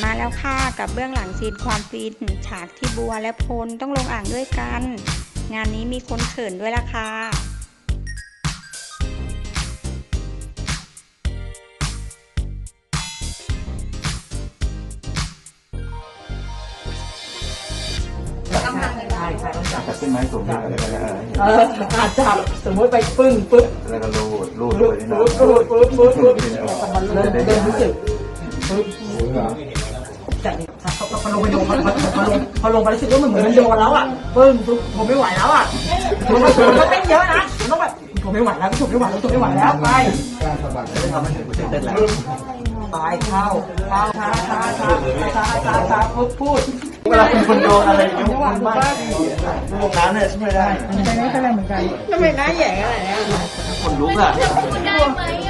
แล้วค่ะกับเบื้องหลังซีนความฟินฉากที่บัวและพลต้องลงอ่างด้วยกัน งานนี้มีคนเขินด้วยล่ะค่ะใช่ใช่ต้องจับจับต้นไม้สูงอะไรกันนะเอออาจจับสมมติไปปึ้งปึ๊บแล้วก็รูดรูดปึ๊บไปที่นั่ปึ๊บปึ๊บปึ๊บปึ๊บปึ๊บมันเริ่มจะได้เริ่มรู้สึกปึ๊บ จากพอลงไปโดนพอพอลงพอลงไปรู้สึกว่ามันเหมือนมันโดนแล้วอะปึ้งปึ๊บผมไม่ไหวแล้วอะมันมันมันเต้นเยอะนะมันต้องแบบผมไม่ไหวแล้วผมไม่ไหวแล้วผมไม่ไหวแล้วไปจะทำให้เห็นกูเต้นแล้วไปเข้าเข้าช้าช้าช้าช้าช้าช้าปึ๊บพูดเวลาเป็นคนโดนอะไรอย่างเงี้ยมันบ้าพวกนั้นเนี่ยช่วยได้ไม่เป็นไรเหมือนกันทำไมหน้าแย่อะไรเนี่ยคนลุกอะได้ไหมอะ